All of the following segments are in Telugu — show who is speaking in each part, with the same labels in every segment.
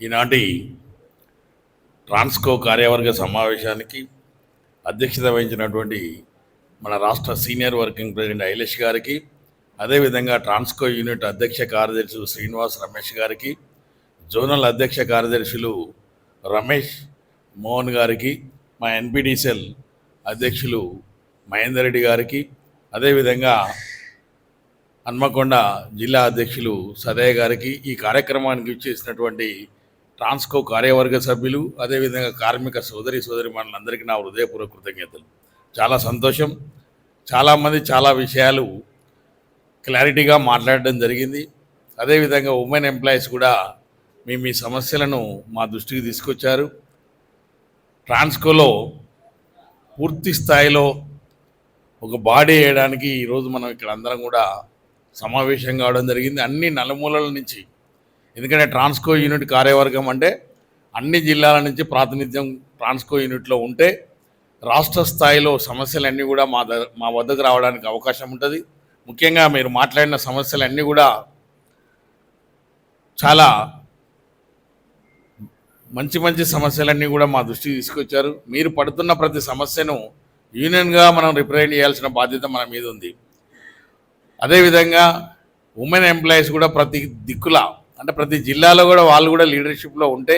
Speaker 1: ఈనాటి ట్రాన్స్కో కార్యవర్గ సమావేశానికి అధ్యక్షత వహించినటువంటి మన రాష్ట్ర సీనియర్ వర్కింగ్ ప్రెసిడెంట్ ఐలేష్ గారికి అదేవిధంగా ట్రాన్స్కో యూనిట్ అధ్యక్ష కార్యదర్శులు శ్రీనివాస్ రమేష్ గారికి జోనల్ అధ్యక్ష కార్యదర్శులు రమేష్ మోహన్ గారికి మా ఎన్పిడిసిఎల్ అధ్యక్షులు మహేందర్ రెడ్డి గారికి అదేవిధంగా హన్మకొండ జిల్లా అధ్యక్షులు సదయ్య గారికి ఈ కార్యక్రమానికి ఇచ్చేసినటువంటి ట్రాన్స్కో కార్యవర్గ సభ్యులు అదేవిధంగా కార్మిక సోదరి సోదరి మనందరికీ నా హృదయపూర్వక కృతజ్ఞతలు. చాలా సంతోషం. చాలామంది చాలా విషయాలు క్లారిటీగా మాట్లాడడం జరిగింది. అదేవిధంగా ఉమెన్ ఎంప్లాయీస్ కూడా మీ మీ సమస్యలను మా దృష్టికి తీసుకొచ్చారు. ట్రాన్స్కోలో పూర్తి స్థాయిలో ఒక బాడీ వేయడానికి ఈరోజు మనం ఇక్కడ అందరం కూడా సమావేశం కావడం జరిగింది. అన్ని నలుమూలల నుంచి ఎందుకంటే ట్రాన్స్కో యూనిట్ కార్యవర్గం అంటే అన్ని జిల్లాల నుంచి ప్రాతినిధ్యం ట్రాన్స్కో యూనిట్లో ఉంటే రాష్ట్ర స్థాయిలో సమస్యలన్నీ కూడా మా ద మా వద్దకు రావడానికి అవకాశం ఉంటుంది. ముఖ్యంగా మీరు మాట్లాడిన సమస్యలన్నీ కూడా చాలా మంచి మంచి సమస్యలన్నీ కూడా మా దృష్టికి తీసుకొచ్చారు. మీరు పడుతున్న ప్రతి సమస్యను యూనియన్గా మనం రిప్రజెంట్ చేయాల్సిన బాధ్యత మన మీద ఉంది. అదేవిధంగా ఉమెన్ ఎంప్లాయీస్ కూడా ప్రతి దిక్కుల అంటే ప్రతి జిల్లాలో కూడా వాళ్ళు కూడా లీడర్షిప్లో ఉంటే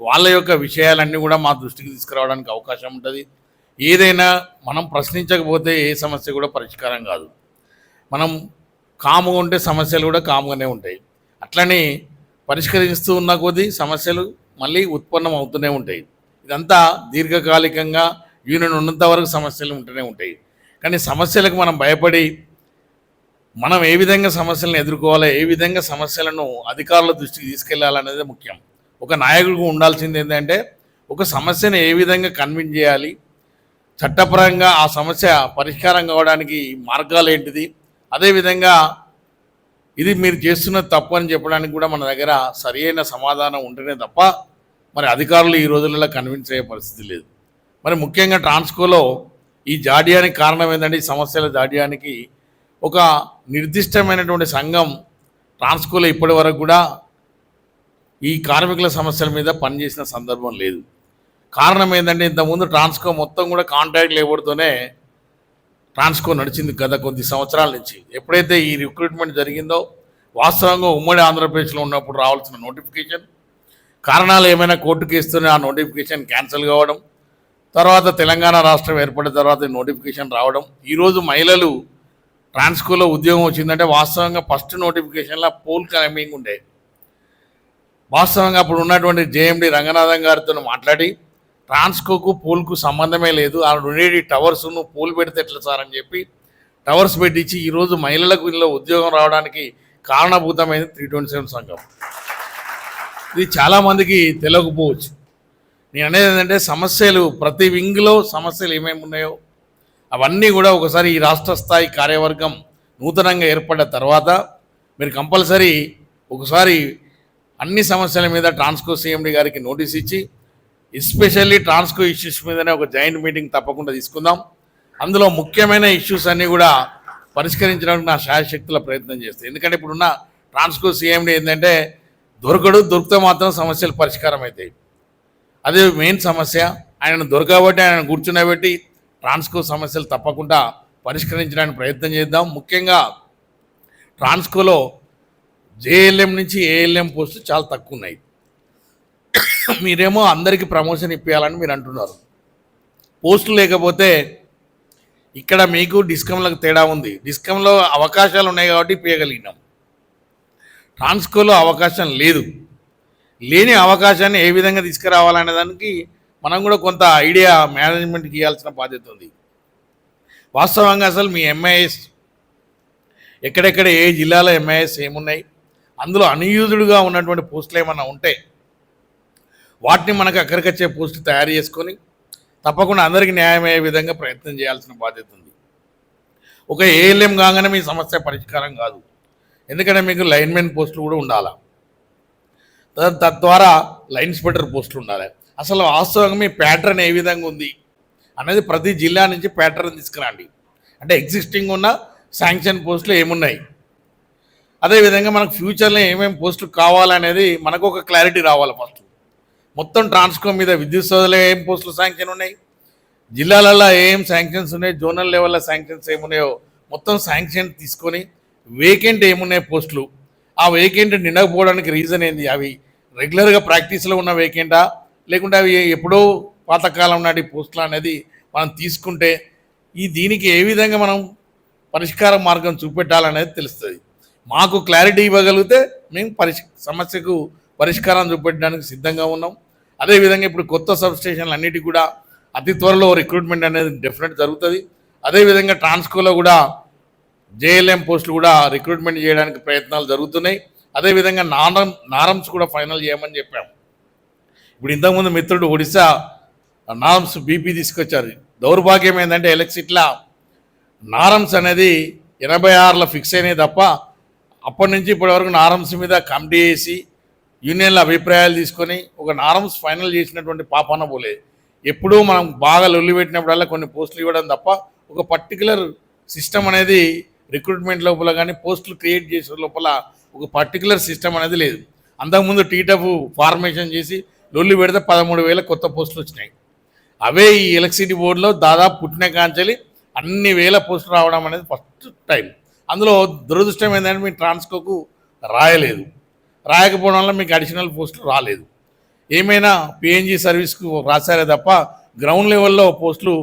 Speaker 1: వాళ్ళ యొక్క విషయాలన్నీ కూడా మా దృష్టికి తీసుకురావడానికి అవకాశం ఉంటుంది. ఏదైనా మనం ప్రశ్నించకపోతే ఏ సమస్య కూడా పరిష్కారం కాదు. మనం కాముగా ఉంటే సమస్యలు కూడా కాముగానే ఉంటాయి. అట్లనే పరిష్కరిస్తూ ఉన్న కొద్దీ సమస్యలు మళ్ళీ ఉత్పన్నం అవుతూనే ఉంటాయి. ఇదంతా దీర్ఘకాలికంగా యూనియన్ ఉన్నంత వరకు సమస్యలు ఉంటూనే ఉంటాయి. కానీ సమస్యలకు మనం భయపడి మనం ఏ విధంగా సమస్యలను ఎదుర్కోవాలో ఏ విధంగా సమస్యలను అధికారుల దృష్టికి తీసుకెళ్ళాలనేది ముఖ్యం. ఒక నాయకుడికి ఉండాల్సింది ఏంటంటే ఒక సమస్యను ఏ విధంగా కన్విన్స్ చేయాలి చట్టపరంగా ఆ సమస్య పరిష్కారం కావడానికి మార్గాలు ఏంటిది అదేవిధంగా ఇది మీరు చేస్తున్న తప్పు అని చెప్పడానికి కూడా మన దగ్గర సరియైన సమాధానం ఉంటేనే తప్ప మరి అధికారులు ఈ రోజులలో కన్విన్స్ అయ్యే పరిస్థితి లేదు. మరి ముఖ్యంగా ట్రాన్స్కోలో ఈ జాడ్యానికి కారణం ఏంటంటే ఈ సమస్యల జాడ్యానికి ఒక నిర్దిష్టమైనటువంటి సంఘం ట్రాన్స్కోలో ఇప్పటి వరకు కూడా ఈ కార్మికుల సమస్యల మీద పనిచేసిన సందర్భం లేదు. కారణం ఏంటంటే ఇంతకుముందు ట్రాన్స్కో మొత్తం కూడా కాంట్రాక్ట్ లేబర్తోనే ట్రాన్స్కో నడిచింది గత కొద్ది సంవత్సరాల నుంచి. ఎప్పుడైతే ఈ రిక్రూట్మెంట్ జరిగిందో వాస్తవంగా ఉమ్మడి ఆంధ్రప్రదేశ్లో ఉన్నప్పుడు రావాల్సిన నోటిఫికేషన్. కారణాలు ఏమైనా కోర్టుకి ఇస్తూనే ఆ నోటిఫికేషన్ క్యాన్సిల్ కావడం తర్వాత తెలంగాణ రాష్ట్రం ఏర్పడిన తర్వాత నోటిఫికేషన్ రావడం ఈరోజు మహిళలు ట్రాన్స్కోలో ఉద్యోగం వచ్చిందంటే వాస్తవంగా ఫస్ట్ నోటిఫికేషన్లో పోల్ క్లైంబింగ్ ఉండే. వాస్తవంగా అప్పుడు ఉన్నటువంటి జేఎండి రంగనాథం గారితో మాట్లాడి ట్రాన్స్కోకు పూల్కు సంబంధమే లేదు ఆ ఉండేటి టవర్స్ను పూల్ పెడితే ఎట్లా సార్ అని చెప్పి టవర్స్ పెట్టించి ఈరోజు మహిళలకు ఇందులో ఉద్యోగం రావడానికి కారణభూతమైనది త్రీ ట్వంటీ సెవెన్ సంఘం. ఇది చాలామందికి తెలియకపోవచ్చు నేను అనేది ఏంటంటే సమస్యలు ప్రతి వింగ్లో సమస్యలు ఏమేమి ఉన్నాయో అవన్నీ కూడా ఒకసారి ఈ రాష్ట్ర స్థాయి కార్యవర్గం నూతనంగా ఏర్పడ్డ తర్వాత మీరు కంపల్సరీ ఒకసారి అన్ని సమస్యల మీద ట్రాన్స్కో సీఎండి గారికి నోటీస్ ఇచ్చి ఎస్పెషల్లీ ట్రాన్స్కో ఇష్యూస్ మీదనే ఒక జాయింట్ మీటింగ్ తప్పకుండా తీసుకుందాం. అందులో ముఖ్యమైన ఇష్యూస్ అన్నీ కూడా పరిష్కరించడానికి నా శాయశక్తుల ప్రయత్నం చేస్తాయి. ఎందుకంటే ఇప్పుడున్న ట్రాన్స్కో సీఎండి ఏంటంటే దొరకడు దొరికితే మాత్రం సమస్యలు పరిష్కారం అవుతాయి అదే మెయిన్ సమస్య ఆయన దొరకబట్టి ఆయన కూర్చునబెట్టి ట్రాన్స్కో సమస్యలు తప్పకుండా పరిష్కరించడానికి ప్రయత్నం చేద్దాం. ముఖ్యంగా ట్రాన్స్కోలో జేఎల్ఎం నుంచి ఏఎల్ఎం పోస్టులు చాలా తక్కువ ఉన్నాయి మీరేమో అందరికీ ప్రమోషన్ ఇప్పించాలని మీరు అంటున్నారు. పోస్టులు లేకపోతే ఇక్కడ మీకు డిస్కంలకు తేడా ఉంది. డిస్కంలో అవకాశాలు ఉన్నాయి కాబట్టి ఇప్పగలిగినాం ట్రాన్స్కోలో అవకాశం లేదు. లేని అవకాశాన్ని ఏ విధంగా తీసుకురావాలనే దానికి మనం కూడా కొంత ఐడియా మేనేజ్మెంట్కి ఇవ్వాల్సిన బాధ్యత ఉంది. వాస్తవంగా అసలు మీ ఎంఐఎస్ ఎక్కడెక్కడ ఏ జిల్లాలో ఎంఐఎస్ ఏమున్నాయి అందులో అన్యూజుడ్గా ఉన్నటువంటి పోస్టులు ఏమన్నా ఉంటే వాటిని మనకు అక్కడికొచ్చే పోస్టులు తయారు చేసుకొని తప్పకుండా అందరికీ న్యాయమయ్యే విధంగా ప్రయత్నం చేయాల్సిన బాధ్యత ఉంది. ఒక ఏఎల్ఎం కాగానే మీ సమస్య పరిష్కారం కాదు. ఎందుకంటే మీకు లైన్మెన్ పోస్టులు కూడా ఉండాలి? తద్వారా లైన్ స్పెటర్ పోస్టులు ఉండాలి. అసలు వాస్తవంగా మీ ప్యాటర్న్ ఏ విధంగా ఉంది అనేది ప్రతి జిల్లా నుంచి ప్యాటర్న్ తీసుకురండి. అంటే ఎగ్జిస్టింగ్ ఉన్న శాంక్షన్ పోస్టులు ఏమున్నాయి? అదేవిధంగా మనకు ఫ్యూచర్లో ఏమేమి పోస్టులు కావాలనేది మనకు ఒక క్లారిటీ రావాలి ఫస్ట్ మొత్తం ట్రాన్స్కో మీద విద్యుత్ సోదలో ఏం పోస్టులు శాంక్షన్ ఉన్నాయి? జిల్లాలలో ఏం శాంక్షన్స్ ఉన్నాయి? జోనల్ లెవెల్లో శాంక్షన్స్ ఏమున్నాయో మొత్తం శాంక్షన్ తీసుకొని వేకెంట్ ఏమున్నాయి పోస్టులు ఆ వేకెంట్ నిండకపోవడానికి రీజన్ ఏంది? అవి రెగ్యులర్గా ప్రాక్టీస్లో ఉన్న వేకెంటా లేకుంటే అవి ఎప్పుడో పాతకాలం నాటి పోస్టులు అనేది మనం తీసుకుంటే ఈ దీనికి ఏ విధంగా మనం పరిష్కార మార్గం చూపెట్టాలనేది తెలుస్తుంది. మాకు క్లారిటీ ఇవ్వగలిగితే మేము పరిష్ సమస్యకు పరిష్కారం చూపెట్టడానికి సిద్ధంగా ఉన్నాం. అదేవిధంగా ఇప్పుడు కొత్త సబ్ స్టేషన్లు అన్నిటికీ కూడా అతి త్వరలో రిక్రూట్మెంట్ అనేది డెఫినెట్ జరుగుతుంది. అదేవిధంగా ట్రాన్స్కోలో కూడా జేఎల్ఎం పోస్టులు కూడా రిక్రూట్మెంట్ చేయడానికి ప్రయత్నాలు జరుగుతున్నాయి. అదేవిధంగా నారం నారమ్స్ కూడా ఫైనల్ చేయమని చెప్పాము. ఇప్పుడు ఇంతకుముందు మిత్రుడు ఒడిశా నారమ్స్ బీపీ తీసుకొచ్చారు. దౌర్భాగ్యం ఏంటంటే ఎలక్సిట్లా నారమ్స్ అనేది ఎనభై ఆరులో ఫిక్స్ అయినాయి తప్ప అప్పటి నుంచి ఇప్పటి వరకు నారమ్స్ మీద కమిటీ వేసి యూనియన్ల అభిప్రాయాలు తీసుకొని ఒక నారమ్స్ ఫైనల్ చేసినటువంటి పాపాన పోలే. ఎప్పుడూ మనం బాగా లొల్లి పెట్టినప్పుడల్లా కొన్ని పోస్టులు ఇవ్వడం తప్ప ఒక పర్టికులర్ సిస్టమ్ అనేది రిక్రూట్మెంట్ లోపల కానీ పోస్టులు క్రియేట్ చేసే లోపల ఒక పర్టికులర్ సిస్టమ్ అనేది లేదు. అంతకుముందు టీటఫ్ ఫార్మేషన్ చేసి లొల్లి పెడితే పదమూడు వేల కొత్త పోస్టులు వచ్చినాయి. అవే ఈ ఎలక్ట్రిసిటీ బోర్డులో దాదాపు పుట్టిన కాంచెలి అన్ని వేల పోస్టులు రావడం అనేది ఫస్ట్ టైం. అందులో దురదృష్టం ఏంటంటే మీ ట్రాన్స్కోకు రాయలేదు. రాయకపోవడం వల్ల మీకు అడిషనల్ పోస్టులు రాలేదు. ఏమైనా పిఎన్జీ సర్వీస్కు రాశారే తప్ప గ్రౌండ్ లెవెల్లో పోస్టులు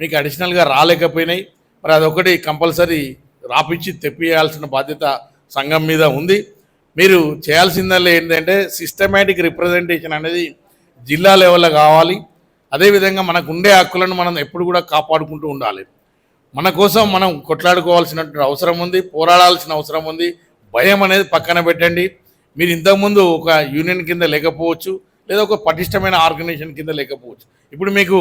Speaker 1: మీకు అడిషనల్గా రాలేకపోయినాయి. మరి అదొకటి కంపల్సరీ రాపిచ్చి తెప్పియాల్సిన బాధ్యత సంఘం మీద ఉంది. మీరు చేయాల్సిందల్లా ఏంటంటే సిస్టమేటిక్ రిప్రజెంటేషన్ అనేది జిల్లా లెవెల్లో కావాలి. అదేవిధంగా మనకు ఉండే హక్కులను మనం ఎప్పుడు కూడా కాపాడుకుంటూ ఉండాలి. మన కోసం మనం కొట్లాడుకోవాల్సినటువంటి అవసరం ఉంది పోరాడాల్సిన అవసరం ఉంది. భయం అనేది పక్కన పెట్టండి. మీరు ఇంతకుముందు ఒక యూనియన్ కింద లేకపోవచ్చు లేదా ఒక పటిష్టమైన ఆర్గనైజేషన్ కింద లేకపోవచ్చు. ఇప్పుడు మీకు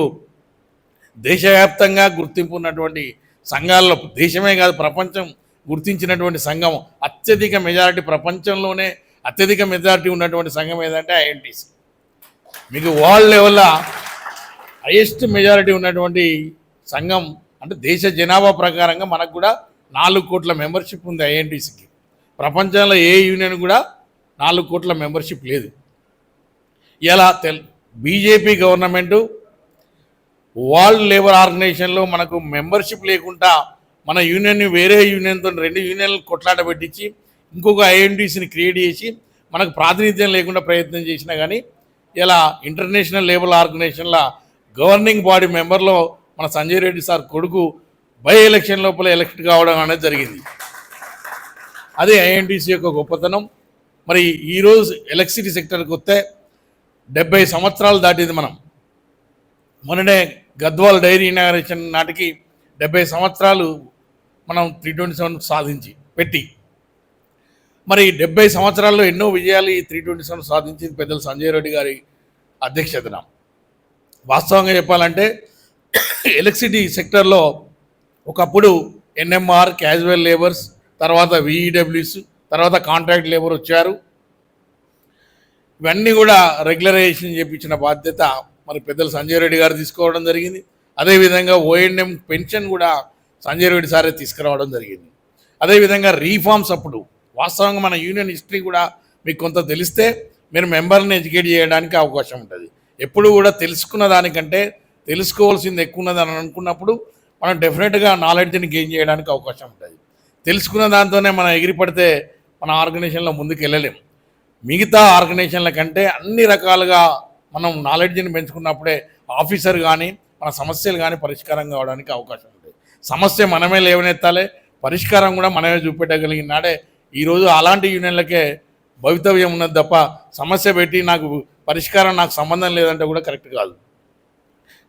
Speaker 1: దేశవ్యాప్తంగా గుర్తింపు ఉన్నటువంటి సంఘాల్లో దేశమే కాదు ప్రపంచం గుర్తించినటువంటి సంఘం అత్యధిక మెజారిటీ ప్రపంచంలోనే అత్యధిక మెజారిటీ ఉన్నటువంటి సంఘం ఏదంటే ఐఎన్టీసీ మీకు వరల్డ్ లెవెల్లో హైయెస్ట్ మెజారిటీ ఉన్నటువంటి సంఘం అంటే దేశ జనాభా ప్రకారంగా మనకు కూడా నాలుగు కోట్ల మెంబర్షిప్ ఉంది ఐఎన్టీసీకి ప్రపంచంలో ఏ యూనియన్ కూడా నాలుగు కోట్ల మెంబర్షిప్ లేదు. ఇలా తెల్ బీజేపీ గవర్నమెంటు వరల్డ్ లేబర్ ఆర్గనైజేషన్లో మనకు మెంబర్షిప్ లేకుండా మన యూనియన్ని వేరే యూనియన్తో రెండు యూనియన్లు కొట్లాట పెట్టించి ఇంకొక ఐఎన్టీసీని క్రియేట్ చేసి మనకు ప్రాతినిధ్యం లేకుండా ప్రయత్నం చేసినా కానీ ఇలా ఇంటర్నేషనల్ లేబర్ ఆర్గనైజేషన్ల గవర్నింగ్ బాడీ మెంబర్లో మన సంజయ్ రెడ్డి సార్ కొడుకు బై ఎలక్షన్ లోపల ఎలక్ట్ కావడం అనేది జరిగింది. అదే ఐఎన్టీసీ యొక్క గొప్పతనం. మరి ఈరోజు ఎలక్ట్రిసిటీ సెక్టర్కి వస్తే డెబ్బై సంవత్సరాలు దాటింది మనం. మొన్ననే గద్వాల్ డైరీ ఇనాగరేషన్ నాటికి డెబ్బై సంవత్సరాలు మనం త్రీ ట్వంటీ సెవెన్ సాధించి పెట్టి. మరి డెబ్బై సంవత్సరాల్లో ఎన్నో విజయాలు ఈ త్రీ ట్వంటీ సెవెన్ సాధించింది పెద్దలు సంజయ్ రెడ్డి గారి అధ్యక్షతన వాస్తవంగా చెప్పాలంటే ఎలక్ట్రిసిటీ సెక్టర్లో ఒకప్పుడు ఎన్ఎంఆర్ క్యాజువల్ లేబర్స్ తర్వాత విఈడబ్ల్యూస్ తర్వాత కాంట్రాక్ట్ లేబర్ వచ్చారు. ఇవన్నీ కూడా రెగ్యులరైజేషన్ చేయించిన బాధ్యత మరి పెద్దలు సంజయ్ రెడ్డి గారు తీసుకోవడం జరిగింది. అదేవిధంగా ఓఎన్ఎం పెన్షన్ కూడా సంజయ్ రెడ్డి సారే తీసుకురావడం జరిగింది. అదేవిధంగా రీఫార్మ్స్ అప్పుడు వాస్తవంగా మన యూనియన్ హిస్టరీ కూడా మీకు కొంత తెలిస్తే మీరు మెంబర్ని ఎడ్యుకేట్ చేయడానికి అవకాశం ఉంటుంది. ఎప్పుడు కూడా తెలుసుకున్న దానికంటే తెలుసుకోవాల్సింది ఎక్కువ ఉన్నదని అనుకున్నప్పుడు మనం డెఫినెట్గా నాలెడ్జ్ని గెయిన్ చేయడానికి అవకాశం ఉంటుంది. తెలుసుకున్న దాంతోనే మనం ఎగిరిపడితే మన ఆర్గనైజేషన్లో ముందుకు వెళ్ళలేం మిగతా ఆర్గనైజేషన్ల కంటే అన్ని రకాలుగా మనం నాలెడ్జ్ని పెంచుకున్నప్పుడే ఆఫీసర్ కానీ మన సమస్యలు కానీ పరిష్కారం కావడానికి అవకాశం ఉంటుంది సమస్య మనమే లేవనెత్తాలి. పరిష్కారం కూడా మనమే చూపెట్టగలిగిన నాడే ఈరోజు అలాంటి యూనియన్లకే భవితవ్యం ఉన్నది తప్ప సమస్య పెట్టి నాకు పరిష్కారం నాకు సంబంధం లేదంటే కూడా కరెక్ట్ కాదు.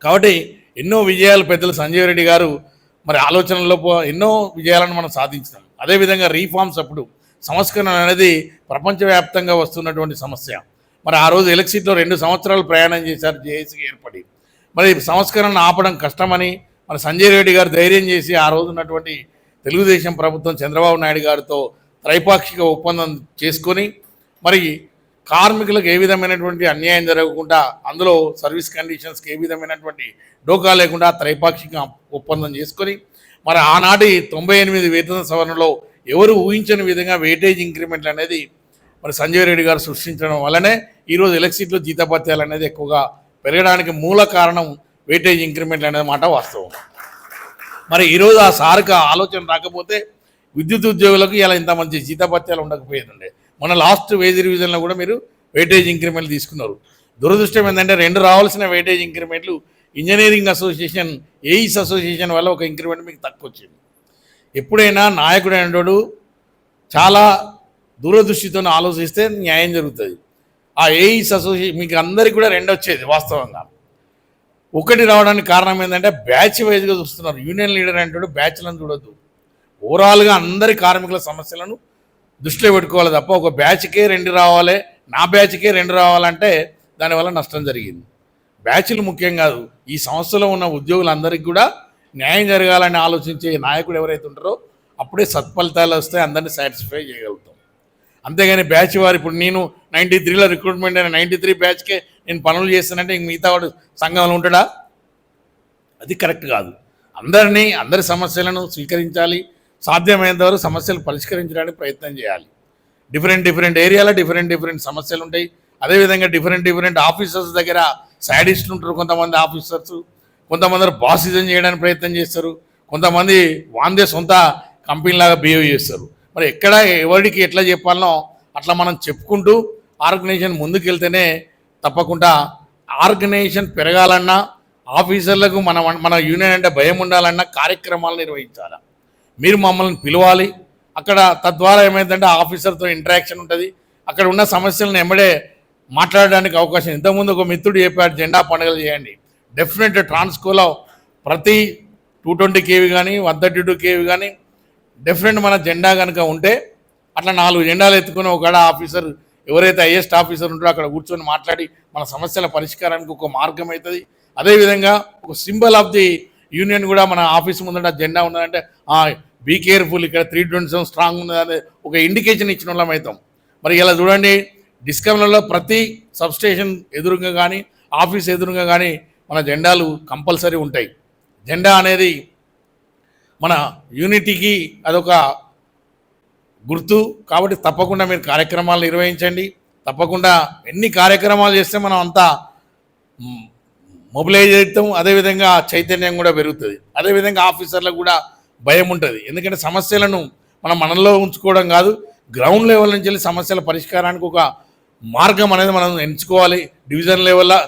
Speaker 1: కాబట్టి ఎన్నో విజయాలు పెద్దలు సంజయ్ రెడ్డి గారు మరి ఆలోచనలో ఎన్నో విజయాలను మనం సాధించినాం. అదేవిధంగా రీఫార్మ్స్ అప్పుడు సంస్కరణ అనేది ప్రపంచవ్యాప్తంగా వస్తున్నటువంటి సమస్య. మరి ఆ రోజు ఎలక్సిటీలో రెండు సంవత్సరాలు ప్రయాణం చేశారు జేఏసీకి ఏర్పడి. మరి సంస్కరణ ఆపడం కష్టమని మన సంజయ్ రెడ్డి గారు ధైర్యం చేసి ఆ రోజు ఉన్నటువంటి తెలుగుదేశం ప్రభుత్వం చంద్రబాబు నాయుడు గారితో త్రైపాక్షిక ఒప్పందం చేసుకొని మరి కార్మికులకు ఏ విధమైనటువంటి అన్యాయం జరగకుండా అందులో సర్వీస్ కండిషన్స్కి ఏ విధమైనటువంటి డోకా లేకుండా త్రైపాక్షిక ఒప్పందం చేసుకొని మరి ఆనాటి తొంభై ఎనిమిది వేతన సవరణలో ఎవరు ఊహించని విధంగా వెయిటేజ్ ఇంక్రిమెంట్లు అనేది మరి సంజయ్ రెడ్డి గారు సృష్టించడం వల్లనే ఈరోజు ఎలక్సిటీలో జీతపత్యాలు అనేది ఎక్కువగా పెరగడానికి మూల కారణం వెయిటేజ్ ఇంక్రిమెంట్లు అనేది మాట వాస్తవం. మరి ఈరోజు ఆ సార్కి ఆ ఆలోచన రాకపోతే విద్యుత్ ఉద్యోగులకు ఇలా ఇంత మంచి జీతభత్యాలు ఉండకపోయేదండి. మన లాస్ట్ వేజ్ రివిజన్లో కూడా మీరు వెయిటేజ్ ఇంక్రిమెంట్లు తీసుకున్నారు. దురదృష్టం ఏంటంటే రెండు రావాల్సిన వెయిటేజ్ ఇంక్రిమెంట్లు ఇంజనీరింగ్ అసోసియేషన్ ఏఈస్ అసోసియేషన్ వల్ల ఒక ఇంక్రిమెంట్ మీకు తక్కువ వచ్చింది ఎప్పుడైనా నాయకుడు అనేవాడు చాలా దూరదృష్టితో ఆలోచిస్తే న్యాయం జరుగుతుంది. ఆ ఏఈస్ అసోసియేషన్ మీకు అందరికీ కూడా రెండు వచ్చేది వాస్తవంగా. ఒకటి రావడానికి కారణం ఏంటంటే బ్యాచ్ వైజ్గా చూస్తున్నారు. యూనియన్ లీడర్ అంటాడు బ్యాచ్లను చూడొద్దు. ఓవరాల్గా అందరి కార్మికుల సమస్యలను దృష్టిలో పెట్టుకోవాలి తప్ప ఒక బ్యాచ్కే రెండు రావాలి నా బ్యాచ్కే రెండు రావాలంటే దానివల్ల నష్టం జరిగింది. బ్యాచ్లు ముఖ్యం కాదు. ఈ సంస్థలో ఉన్న ఉద్యోగులందరికీ కూడా న్యాయం జరగాలని ఆలోచించే నాయకుడు ఎవరైతే ఉంటారో అప్పుడే సత్ఫలితాలు వస్తే అందరినీ సాటిస్ఫై చేయగలుగుతాం. అంతేగాని బ్యాచ్ వారు ఇప్పుడు నేను నైంటీ త్రీలో రిక్రూట్మెంట్ అయిన నైంటీ త్రీ బ్యాచ్కే నేను పనులు చేస్తానంటే ఇంక మిగతా వాడు సంఘంలో ఉంటాడా? అది కరెక్ట్ కాదు. అందరినీ అందరి సమస్యలను స్వీకరించాలి. సాధ్యమైనంతవరకు సమస్యలు పరిష్కరించడానికి ప్రయత్నం చేయాలి. డిఫరెంట్ డిఫరెంట్ ఏరియాలో డిఫరెంట్ డిఫరెంట్ సమస్యలు ఉంటాయి. అదేవిధంగా డిఫరెంట్ డిఫరెంట్ ఆఫీసర్స్ దగ్గర సైడిస్టులు ఉంటారు కొంతమంది ఆఫీసర్స్ కొంతమంది బాసిజం చేయడానికి ప్రయత్నం చేస్తారు. కొంతమంది వాందే సొంత కంపెనీలాగా బిహేవ్ చేస్తారు. మరి ఎక్కడ ఎవరికి ఎట్లా చెప్పాలనో అట్లా మనం చెప్పుకుంటూ ఆర్గనైజేషన్ ముందుకెళ్తేనే తప్పకుండా ఆర్గనైజేషన్ పెరగాలన్నా ఆఫీసర్లకు మన మన యూనియన్ అంటే భయం ఉండాలన్నా కార్యక్రమాలు నిర్వహించాలి. మీరు మమ్మల్ని పిలవాలి. అక్కడ తద్వారా ఏమైందంటే ఆఫీసర్తో ఇంటరాక్షన్ ఉంటుంది. అక్కడ ఉన్న సమస్యలను ఎమ్మడే మాట్లాడడానికి అవకాశం ఇంతకుముందు ఒక మిత్రుడు చెప్పాడు జెండా పండుగలు చేయండి. డెఫినెట్ ట్రాన్స్కోలో ప్రతి టూ ట్వంటీ కేవీ కానీ వన్ థర్టీ టూ కేవీ కానీ డెఫినెట్ మన జెండా కనుక ఉంటే అట్లా నాలుగు జెండాలు ఎత్తుకుని ఒకడ ఆఫీసర్ ఎవరైతే హైయెస్ట్ ఆఫీసర్ ఉంటారో అక్కడ కూర్చొని మాట్లాడి మన సమస్యల పరిష్కారానికి ఒక మార్గం అవుతుంది. అదేవిధంగా ఒక సింబల్ ఆఫ్ ది యూనియన్ కూడా మన ఆఫీస్ ముందు జెండా ఉన్నదంటే బీ కేర్ఫుల్ ఇక్కడ త్రీ ట్వంటీ సెవెన్ స్ట్రాంగ్ ఉన్నదని ఒక ఇండికేషన్ ఇచ్చిన వాళ్ళం అవుతాం. మరి ఇలా చూడండి డిస్కమ్లలో ప్రతి సబ్స్టేషన్ ఎదురుగా కానీ ఆఫీస్ ఎదురుగా కానీ మన జెండాలు కంపల్సరీ ఉంటాయి. జెండా అనేది మన యూనిటీకి అదొక గుర్తు కాబట్టి తప్పకుండా మీరు కార్యక్రమాలు నిర్వహించండి. తప్పకుండా ఎన్ని కార్యక్రమాలు చేస్తే మనం అంతా మొబిలైజ్ అవుతాం. అదేవిధంగా చైతన్యం కూడా పెరుగుతుంది. అదేవిధంగా ఆఫీసర్లకు కూడా భయం ఉంటుంది. ఎందుకంటే సమస్యలను మనం మనలో ఉంచుకోవడం కాదు గ్రౌండ్ లెవెల్ నుంచి వెళ్ళి సమస్యల పరిష్కారానికి ఒక మార్గం అనేది మనం ఎంచుకోవాలి. డివిజన్ లెవెల్లో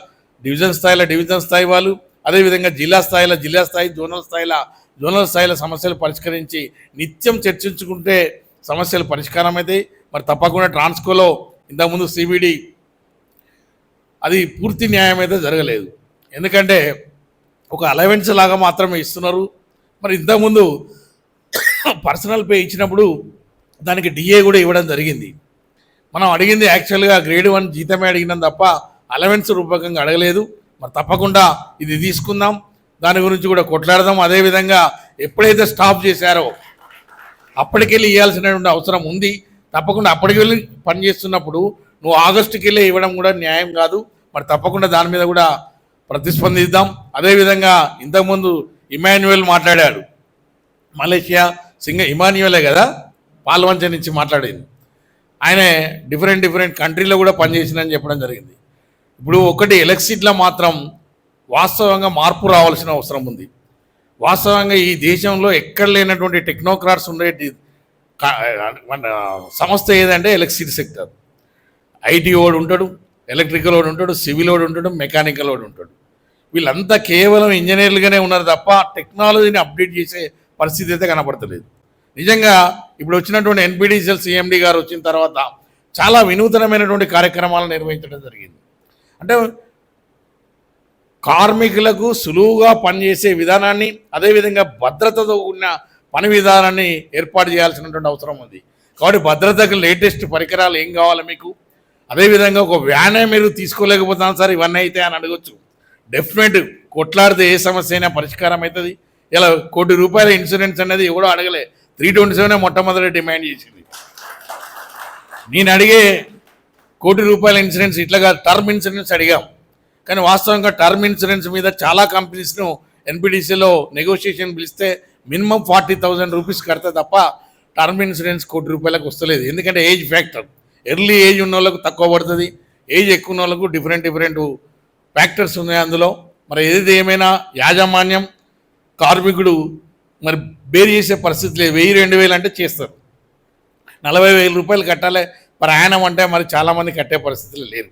Speaker 1: డివిజన్ స్థాయిలో డివిజన్ స్థాయి వాళ్ళు అదేవిధంగా జిల్లా స్థాయిలో జిల్లా స్థాయి జోనల్ స్థాయిలో జోనల్ స్థాయిలో సమస్యలు పరిష్కరించి నిత్యం చర్చించుకుంటే సమస్యలు పరిష్కారం అవుతాయి మరి తప్పకుండా ట్రాన్స్కోలో ఇంతకుముందు సిబిడి అది పూర్తి న్యాయం అయితే జరగలేదు. ఎందుకంటే ఒక అలవెన్స్ లాగా మాత్రమే ఇస్తున్నారు. మరి ఇంతకుముందు పర్సనల్ పే ఇచ్చినప్పుడు దానికి డిఏ కూడా ఇవ్వడం జరిగింది. మనం అడిగింది యాక్చువల్గా గ్రేడ్ వన్ జీతమే అడిగినాం తప్ప అలవెన్స్ రూపకంగా అడగలేదు. మరి తప్పకుండా ఇది తీసుకుందాం. దాని గురించి కూడా కొట్లాడదాం. అదేవిధంగా ఎప్పుడైతే స్టాప్ చేశారో అప్పటికెళ్ళి ఇవ్వాల్సినటువంటి అవసరం ఉంది. తప్పకుండా అప్పటికి వెళ్ళి పనిచేస్తున్నప్పుడు నువ్వు ఆగస్టుకి వెళ్ళి ఇవ్వడం కూడా న్యాయం కాదు. మరి తప్పకుండా దాని మీద కూడా ప్రతిస్పందిద్దాం. అదేవిధంగా ఇంతకుముందు ఇమాన్యువల్ మాట్లాడాడు. మలేషియా సింగ ఇమాన్యువలే కదా? పాల్వంచ నుంచి మాట్లాడింది. ఆయన డిఫరెంట్ డిఫరెంట్ కంట్రీలో కూడా పనిచేసిందని చెప్పడం జరిగింది. ఇప్పుడు ఒకటి ఎలక్సిట్లో మాత్రం వాస్తవంగా మార్పు రావాల్సిన అవసరం ఉంది. వాస్తవంగా ఈ దేశంలో ఎక్కడ లేనటువంటి టెక్నోక్రాట్స్ ఉండే మన సంస్థ ఏదంటే ఎలక్ట్రిసిటీ సెక్టర్ ఐటీ వాడు ఉంటాడు ఎలక్ట్రికల్ వాడు ఉంటాడు సివిల్ వాడు ఉంటాడు మెకానికల్ వాడు ఉంటాడు. వీళ్ళంతా కేవలం ఇంజనీర్లుగానే ఉన్నారు తప్ప టెక్నాలజీని అప్డేట్ చేసే పరిస్థితి అయితే కనపడతలేదు. నిజంగా ఇప్పుడు వచ్చినటువంటి ఎన్పిడిసిఎల్ సిఎండి గారు వచ్చిన తర్వాత చాలా వినూతనమైనటువంటి కార్యక్రమాలు నిర్వహించడం జరిగింది. అంటే కార్మికులకు సులువుగా పనిచేసే విధానాన్ని అదేవిధంగా భద్రతతో ఉన్న పని విధానాన్ని ఏర్పాటు చేయాల్సినటువంటి అవసరం ఉంది. కాబట్టి భద్రతకు లేటెస్ట్ పరికరాలు ఏం కావాలి మీకు? అదేవిధంగా ఒక వ్యానే మీరు తీసుకోలేకపోతున్నాను సార్ ఇవన్నీ అయితే అని అడగొచ్చు. డెఫినెట్ కొట్లాడితే ఏ సమస్య అయినా పరిష్కారం అవుతుంది. ఇలా కోటి రూపాయల ఇన్సూరెన్స్ అనేది ఎవడో అడగలే. త్రీ ట్వంటీ సెవెన్ మొట్టమొదటి డిమాండ్ చేసింది. నేను అడిగే కోటి రూపాయల ఇన్సూరెన్స్ ఇట్లాగా టర్మ్ ఇన్సూరెన్స్ అడిగాం. కానీ వాస్తవంగా టర్మ్ ఇన్సూరెన్స్ మీద చాలా కంపెనీస్ను ఎన్బిడిసిలో నెగోషియేషన్ పిలిస్తే మినిమం ఫార్టీ థౌజండ్ రూపీస్ కడితే తప్ప టర్మ్ ఇన్సూరెన్స్ కోటి రూపాయలకు వస్తలేదు. ఎందుకంటే ఏజ్ ఫ్యాక్టర్. ఎర్లీ ఏజ్ ఉన్న వాళ్ళకు తక్కువ పడుతుంది. ఏజ్ ఎక్కువ ఉన్న వాళ్ళకు డిఫరెంట్ డిఫరెంట్ ఫ్యాక్టర్స్ ఉన్నాయి అందులో. మరి ఏది ఏమైనా యాజమాన్యం కార్మికుడు మరి బేర్ చేసే పరిస్థితి లేదు వెయ్యి రెండు వేలు అంటే చేస్తారు. నలభై వేల రూపాయలు కట్టాలి. ప్రయాణం అంటే మరి చాలామంది కట్టే పరిస్థితులు లేరు.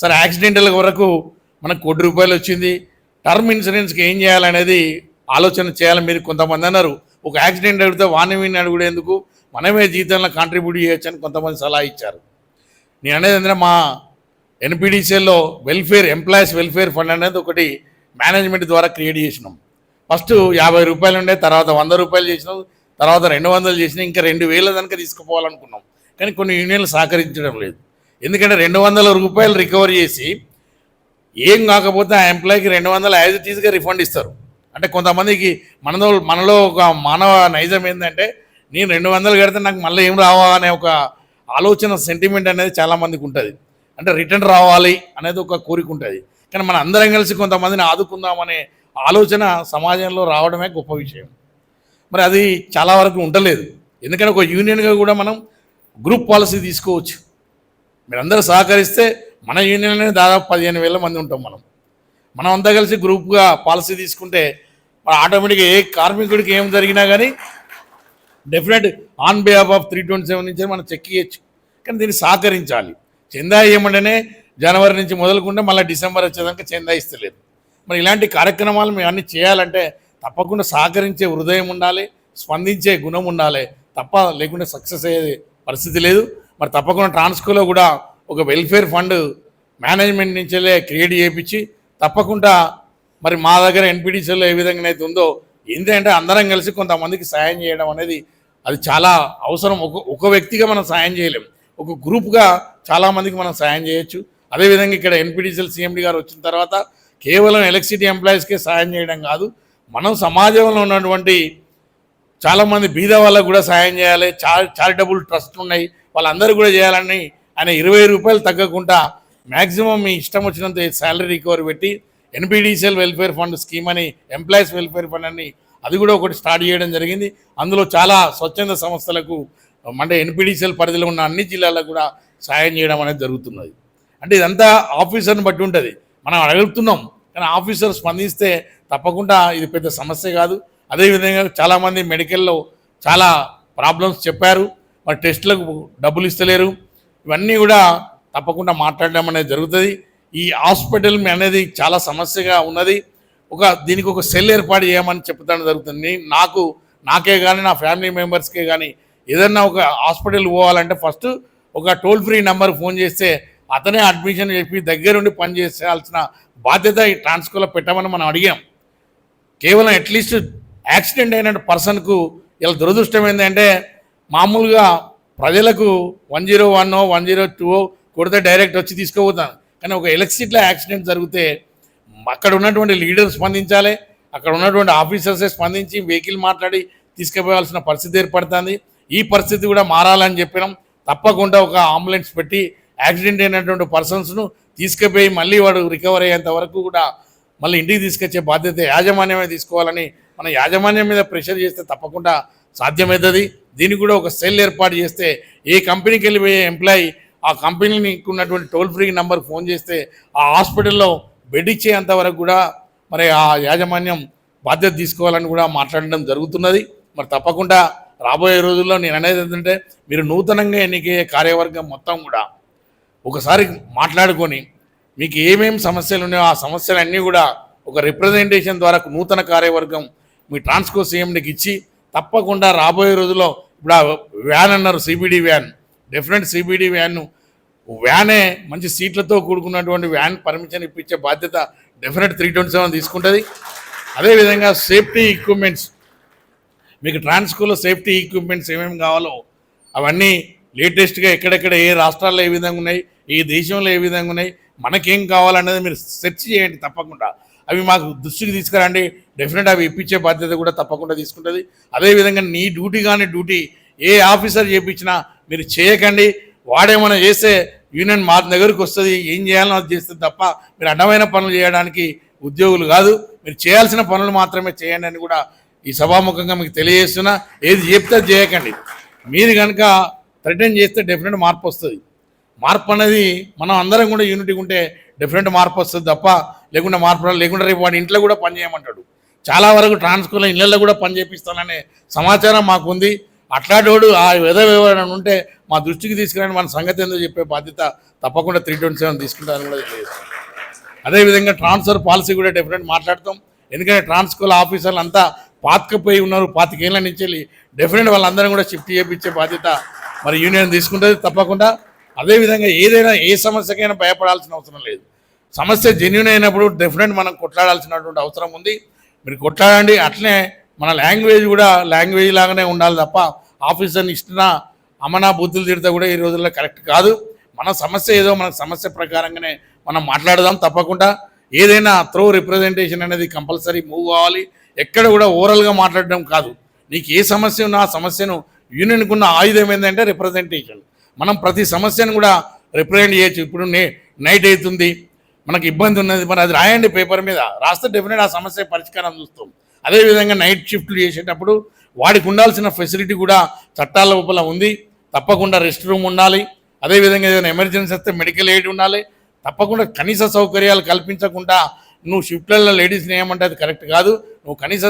Speaker 1: సరే యాక్సిడెంటల్ వరకు మనకు కోటి రూపాయలు వచ్చింది. టర్మ్ ఇన్సూరెన్స్కి ఏం చేయాలనేది ఆలోచన చేయాలి మీరు కొంతమంది అన్నారు. ఒక యాక్సిడెంట్ అడిగితే వాణి వీణి అడుగుడేందుకు మనమే జీతంలో కాంట్రిబ్యూట్ చేయొచ్చు అని కొంతమంది సలహా ఇచ్చారు. నేను అనేది ఏంటంటే మా ఎన్పిడిసిఎల్లో వెల్ఫేర్ ఎంప్లాయీస్ వెల్ఫేర్ ఫండ్ అనేది ఒకటి మేనేజ్మెంట్ ద్వారా క్రియేట్ చేసినాం. ఫస్ట్ యాభై రూపాయలు ఉండే తర్వాత వంద రూపాయలు చేసినాం తర్వాత రెండు వందలు చేసినా ఇంకా రెండు వేల దానికి తీసుకుపోవాలనుకున్నాం. కానీ కొన్ని యూనియన్లు సహకరించడం లేదు. ఎందుకంటే రెండు వందల రూపాయలు రికవర్ చేసి ఏం కాకపోతే ఆ ఎంప్లాయీకి రెండు వందల యాజ్ ఇట్ ఈస్గా రిఫండ్ ఇస్తారు. అంటే కొంతమందికి మనలో మనలో ఒక మానవ నైజం ఏంటంటే నేను రెండు వందలు కడితే నాకు మళ్ళీ ఏం రావా? అనే ఒక ఆలోచన సెంటిమెంట్ అనేది చాలామందికి ఉంటుంది. అంటే రిటర్న్ రావాలి అనేది ఒక కోరిక ఉంటుంది. కానీ మన అందరం కలిసి కొంతమందిని ఆదుకుందామనే ఆలోచన సమాజంలో రావడమే గొప్ప విషయం. మరి అది చాలా వరకు ఉండలేదు. ఎందుకంటే ఒక యూనియన్గా కూడా మనం గ్రూప్ పాలసీ తీసుకోవచ్చు. మీరందరూ సహకరిస్తే మన యూనియన్లోనే దాదాపు పదిహేను వేల మంది ఉంటాం మనం. మనం అంతా కలిసి గ్రూప్గా పాలసీ తీసుకుంటే ఆటోమేటిక్గా ఏ కార్మికుడికి ఏం జరిగినా కానీ definite on behalf of three twenty seven నుంచి మనం చెక్ చేయొచ్చు. కానీ దీన్ని సహకరించాలి. చందా ఇవ్వమంటేనే జనవరి నుంచి మొదలుకుంటే మళ్ళీ డిసెంబర్ వచ్చేదాకా చందా ఇస్తలేదు. మరి ఇలాంటి కార్యక్రమాలు మేము అన్ని చేయాలంటే తప్పకుండా సహకరించే హృదయం ఉండాలి స్పందించే గుణం ఉండాలి. తప్ప లేకుంటే సక్సెస్ అయ్యే పరిస్థితి లేదు. మరి తప్పకుండా ట్రాన్స్కోలో కూడా ఒక వెల్ఫేర్ ఫండ్ మేనేజ్మెంట్ నుంచేలే క్రియేట్ చేయించి తప్పకుండా మరి మా దగ్గర ఎన్పిటిసీలో ఏ విధంగా అయితే ఉందో ఏంటంటే అందరం కలిసి కొంతమందికి సాయం చేయడం అనేది అది చాలా అవసరం. ఒక ఒక వ్యక్తిగా మనం సాయం చేయలేం. ఒక గ్రూప్గా చాలామందికి మనం సాయం చేయొచ్చు. అదేవిధంగా ఇక్కడ ఎన్పిడిసిఎల్ సీఎండి గారు వచ్చిన తర్వాత కేవలం ఎలక్ట్రిసిటీ ఎంప్లాయీస్కే సాయం చేయడం కాదు మనం సమాజంలో ఉన్నటువంటి చాలామంది బీద వాళ్ళకు కూడా సాయం చేయాలి. చారిటబుల్ ట్రస్ట్ ఉన్నాయి. వాళ్ళందరూ కూడా చేయాలని ఆయన ఇరవై రూపాయలు తగ్గకుండా మ్యాక్సిమం మీ ఇష్టం వచ్చినంత శాలరీ రికవరీ పెట్టి ఎన్పిడిసిఎల్ వెల్ఫేర్ ఫండ్ స్కీమ్ అని ఎంప్లాయీస్ వెల్ఫేర్ ఫండ్ అని అది కూడా ఒకటి స్టార్ట్ చేయడం జరిగింది. అందులో చాలా స్వచ్ఛంద సంస్థలకు అంటే ఎన్పిడిసిఎల్ పరిధిలో ఉన్న అన్ని జిల్లాలకు కూడా సాయం చేయడం అనేది జరుగుతున్నది. అంటే ఇదంతా ఆఫీసర్ని బట్టి ఉంటుంది. మనం అడుగుతున్నాం కానీ ఆఫీసర్ స్పందిస్తే తప్పకుండా ఇది పెద్ద సమస్య కాదు. అదేవిధంగా చాలామంది మెడికల్లో చాలా ప్రాబ్లమ్స్ చెప్పారు. మరి టెస్టులకు డబ్బులు ఇస్తలేరు. ఇవన్నీ కూడా తప్పకుండా మాట్లాడడం అనేది జరుగుతుంది. ఈ హాస్పిటల్ అనేది చాలా సమస్యగా ఉన్నది. ఒక దీనికి ఒక సెల్ ఏర్పాటు చేయమని చెప్తాను జరుగుతుంది. నాకు నాకే కానీ నా ఫ్యామిలీ మెంబర్స్కే కానీ ఏదన్నా ఒక హాస్పిటల్ పోవాలంటే ఫస్ట్ ఒక టోల్ ఫ్రీ నెంబర్ ఫోన్ చేస్తే అతనే అడ్మిషన్ చెప్పి దగ్గరుండి పనిచేయాల్సిన బాధ్యత ఈ ట్రాన్స్కోలో పెట్టమని మనం అడిగాం. కేవలం అట్లీస్ట్ యాక్సిడెంట్ అయిన పర్సన్కు ఇలా దురదృష్టం ఏంటంటే మామూలుగా ప్రజలకు one zero one one zero two కొడితే డైరెక్ట్ వచ్చి తీసుకుపోతాను కానీ ఒక ఎలక్ట్రిసిటీలో యాక్సిడెంట్ జరిగితే అక్కడ ఉన్నటువంటి లీడర్ స్పందించాలి అక్కడ ఉన్నటువంటి ఆఫీసర్సే స్పందించి వెహికల్ మాట్లాడి తీసుకుపోవాల్సిన పరిస్థితి ఏర్పడుతుంది. ఈ పరిస్థితి కూడా మారాలని చెప్పినాం. తప్పకుండా ఒక అంబులెన్స్ పెట్టి యాక్సిడెంట్ అయినటువంటి పర్సన్స్ను తీసుకుపోయి మళ్ళీ వాడు రికవర్ అయ్యేంత వరకు కూడా మళ్ళీ ఇంటికి తీసుకొచ్చే బాధ్యత యాజమాన్యమే తీసుకోవాలని మన యాజమాన్యం మీద ప్రెషర్ చేస్తే తప్పకుండా సాధ్యమవుతుంది దీనికి కూడా ఒక సెల్ ఏర్పాటు చేస్తే ఏ కంపెనీకి వెళ్ళిపోయే ఎంప్లాయీ ఆ కంపెనీకి ఉన్నటువంటి టోల్ ఫ్రీ నెంబర్ ఫోన్ చేస్తే ఆ హాస్పిటల్లో బెడ్ ఇచ్చేంత వరకు కూడా మరి ఆ యాజమాన్యం బాధ్యత తీసుకోవాలని కూడా మాట్లాడడం జరుగుతున్నది. మరి తప్పకుండా రాబోయే రోజుల్లో నేను అనేది ఏంటంటే మీరు నూతనంగా ఎన్నికయ్యే కార్యవర్గం మొత్తం కూడా ఒకసారి మాట్లాడుకొని మీకు ఏమేమి సమస్యలు ఉన్నాయో ఆ సమస్యలన్నీ కూడా ఒక రిప్రజెంటేషన్ ద్వారా నూతన కార్యవర్గం మీ ట్రాన్స్కో సీఎండికి ఇచ్చి తప్పకుండా రాబోయే రోజుల్లో ఇప్పుడు ఆ వ్యాన్ అన్నారు CBD van. Definite CBD van Wayne మంచి సీట్లతో కూడుకున్నటువంటి వ్యాన్ పర్మిషన్ ఇప్పించే బాధ్యత డెఫినెట్ త్రీ ట్వంటీ సెవెన్ తీసుకుంటుంది. అదేవిధంగా సేఫ్టీ ఎక్విప్మెంట్స్ మీకు ట్రాన్స్కోలో సేఫ్టీ ఎక్విప్మెంట్స్ ఏమేమి కావాలో అవన్నీ లేటెస్ట్గా ఎక్కడెక్కడ ఏ రాష్ట్రాల్లో ఏ విధంగా ఉన్నాయి ఏ దేశంలో ఏ విధంగా ఉన్నాయి మనకేం కావాలనేది మీరు సెర్చ్ చేయండి తప్పకుండా. అవి మాకు దృష్టికి తీసుకురండి. డెఫినెట్ అవి ఇప్పించే బాధ్యత కూడా తప్పకుండా తీసుకుంటుంది. అదేవిధంగా నీ డ్యూటీ కానీ డ్యూటీ ఏ ఆఫీసర్ చేయించినా మీరు చేయకండి. వాడేమైనా చేస్తే యూనియన్ మా దగ్గరికి వస్తుంది. ఏం చేయాలో అది చేస్తుంది తప్ప మీరు అడ్డమైన పనులు చేయడానికి ఉద్యోగులు కాదు. మీరు చేయాల్సిన పనులు మాత్రమే చేయండి అని కూడా ఈ సభాముఖంగా మీకు తెలియజేస్తున్నా. ఏది చెప్తే అది చేయకండి. మీరు కనుక థ్రెటన్ చేస్తే డెఫినెట్ మార్పు వస్తుంది. మార్పు అనేది మనం అందరం కూడా యూనిటీగా ఉంటే డిఫరెంట్ మార్పు వస్తుంది తప్ప లేకుండా మార్పురాలు లేకుండా రేపు వాడి ఇంట్లో కూడా పని చేయమంటాడు. చాలా వరకు ట్రాన్స్కోలో ఇళ్ళల్లో కూడా పని చేపిస్తాననే సమాచారం మాకుంది. అట్లాంటి ఆ విధ వివరణ ఉంటే మా దృష్టికి తీసుకురాని మన సంగతి ఏందో చెప్పే బాధ్యత తప్పకుండా త్రీ ట్వంటీ సెవెన్ తీసుకుంటారని కూడా తెలియజేస్తాం. అదేవిధంగా ట్రాన్స్ఫర్ పాలసీ కూడా డెఫినెట్ మాట్లాడతాం. ఎందుకంటే ట్రాన్స్కూల్ ఆఫీసర్లు అంతా పాతకపోయి ఉన్నారు. పాతికేళ్ళ నుంచి వెళ్ళి డెఫినెట్ వాళ్ళందరం కూడా షిఫ్ట్ చేయించే బాధ్యత మరి యూనియన్ తీసుకుంటుంది తప్పకుండా. అదేవిధంగా ఏదైనా ఏ సమస్యకైనా భయపడాల్సిన అవసరం లేదు. సమస్య జెన్యున్ అయినప్పుడు డెఫినెట్ మనం కొట్లాడాల్సినటువంటి అవసరం ఉంది. మీరు కొట్లాడండి. అట్లనే మన లాంగ్వేజ్ కూడా లాంగ్వేజ్ లాగానే ఉండాలి తప్ప ఆఫీసర్ని ఇష్టన అమనా బుద్ధులు తిడితే కూడా ఈ రోజుల్లో కరెక్ట్ కాదు. మన సమస్య ఏదో మన సమస్య ప్రకారంగానే మనం మాట్లాడదాం తప్పకుండా. ఏదైనా త్రో రిప్రజెంటేషన్ అనేది కంపల్సరీ మూవ్ అవ్వాలి. ఎక్కడ కూడా ఓవరాల్గా మాట్లాడడం కాదు. నీకు ఏ సమస్య ఉన్నా ఆ సమస్యను యూనియన్కి ఉన్న ఆయుధం ఏంటంటే రిప్రజెంటేషన్ మనం ప్రతి సమస్యను కూడా రిప్రజెంట్ చేయొచ్చు. ఇప్పుడు నే నైట్ అవుతుంది. మనకు ఇబ్బంది ఉన్నది. మరి అది రాయండి పేపర్ మీద. రాస్తే డెఫినెట్ ఆ సమస్య పరిష్కారం చూస్తాం. అదేవిధంగా నైట్ షిఫ్ట్లు చేసేటప్పుడు వాడికి ఉండాల్సిన ఫెసిలిటీ కూడా చట్టాల లోపల ఉంది. తప్పకుండా రెస్ట్ రూమ్ ఉండాలి. అదేవిధంగా ఏదైనా ఎమర్జెన్సీ వస్తే మెడికల్ ఎయిడ్ ఉండాలి. తప్పకుండా కనీస సౌకర్యాలు కల్పించకుండా నువ్వు షిఫ్ట్లలో లేడీస్ని ఏమంటే అది కరెక్ట్ కాదు. నువ్వు కనీస